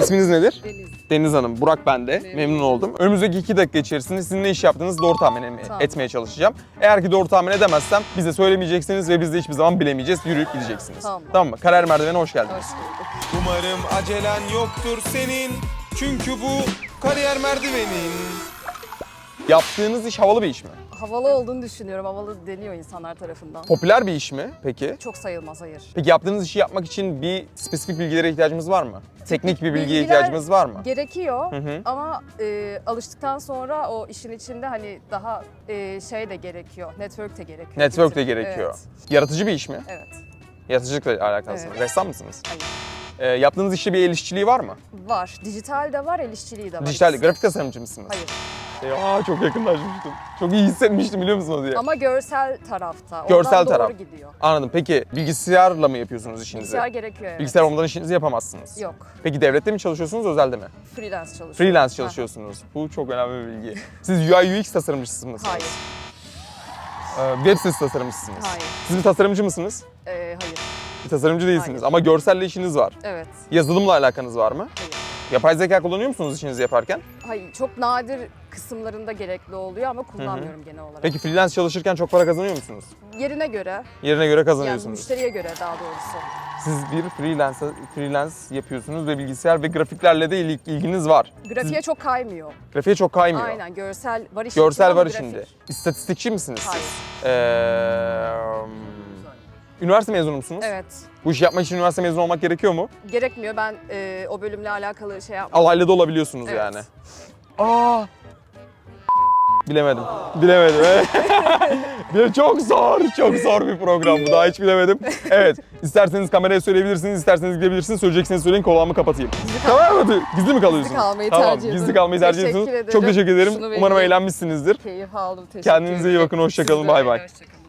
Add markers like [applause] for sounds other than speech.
İsminiz nedir? Deniz. Deniz Hanım, Burak ben de. Memnun Memnun oldum. Önümüzdeki iki dakika içerisinde sizin ne iş yaptığınızı doğru tahmin em- Tamam. etmeye çalışacağım. Eğer ki doğru tahmin edemezsem bize söylemeyeceksiniz ve biz de hiçbir zaman bilemeyeceğiz. Yürüyüp gideceksiniz. Tamam. mı? Karar merdivene hoş geldiniz. Hoş bulduk. Umarım acelen yoktur senin Çünkü bu kariyer merdivenin Yaptığınız iş havalı bir iş mi? Havalı olduğunu düşünüyorum. Havalı deniyor insanlar tarafından. Popüler bir iş mi peki? Çok sayılmaz hayır. Peki yaptığınız işi yapmak için bir spesifik bilgilere ihtiyacımız var mı? Teknik bir bilgiye bilgiler- ihtiyacımız var mı? Gerekiyor Hı hı. ama e, alıştıktan sonra o işin içinde hani daha e, şey de gerekiyor. Network de gerekiyor. Network de gerekiyor. Yaratıcı bir iş mi? Evet. evet. Yaratıcılıkla alakalı. Evet. Ressam mısınız? Hayır. Ee, yaptığınız işte bir el işçiliği var mı? Var. Dijital de var, el işçiliği de var. Dijital, ikisi. grafik tasarımcı mısınız? Hayır. Ya çok yakınlaşmıştım. Çok iyi hissetmiştim biliyor musunuz diye. Ama görsel tarafta. Görsel Oradan taraf. doğru gidiyor. Anladım. Peki bilgisayarla mı yapıyorsunuz işinizi? Bilgisayar gerekiyor evet. Bilgisayar olmadan işinizi yapamazsınız. Yok. Peki devlette mi çalışıyorsunuz, özelde mi? Freelance çalışıyorum. Freelance Ha, çalışıyorsunuz. Bu çok önemli bir bilgi. Siz UI UX tasarımcısı mısınız? Hayır. Ee, web sitesi tasarımcısınız. Hayır. Siz bir tasarımcı mısınız? Ee, hayır. Bir tasarımcı değilsiniz Hayır. ama görselle işiniz var. Evet. Yazılımla alakanız var mı? Hayır. Yapay zeka kullanıyor musunuz işinizi yaparken? Hayır. Çok nadir kısımlarında gerekli oluyor ama kullanmıyorum genel olarak. Peki freelance çalışırken çok para kazanıyor musunuz? Yerine göre, Yerine göre yani kazanıyorsunuz. müşteriye göre daha doğrusu. Siz bir freelance freelance yapıyorsunuz ve bilgisayar ve grafiklerle de il- ilginiz var. Grafiğe çok kaymıyor. Grafiğe çok kaymıyor. Aynen görsel var işin Görsel içinde var ama içinde. grafik- İstatistikçi misiniz Hayır. Ee, üniversite mezunu musunuz? Evet. Bu işi yapmak için üniversite mezunu olmak gerekiyor mu? Gerekmiyor. Ben e, o bölümle alakalı şey yapmam. Alaylı da olabiliyorsunuz Evet. yani. Aa! Bilemedim. Bilemedim. [laughs] bir çok zor, çok zor bir program bu. Daha hiç bilemedim. Evet. İsterseniz kameraya söyleyebilirsiniz, isterseniz gidebilirsiniz. Söyleyeceksiniz söyleyin, kulağımı kapatayım. Tamam mı? Gizli mi kalıyorsunuz? Gizli kalmayı tamam, tercih Gizli ederim. kalmayı tercih Teşekkür ediyorsunuz. ederim. Çok teşekkür ederim. Şunu Umarım vereyim. eğlenmişsinizdir. Keyif aldım. Teşekkür Kendinize iyi ederim. bakın, hoşça kalın, Siz de bay öyle, bay. hoşça kalın.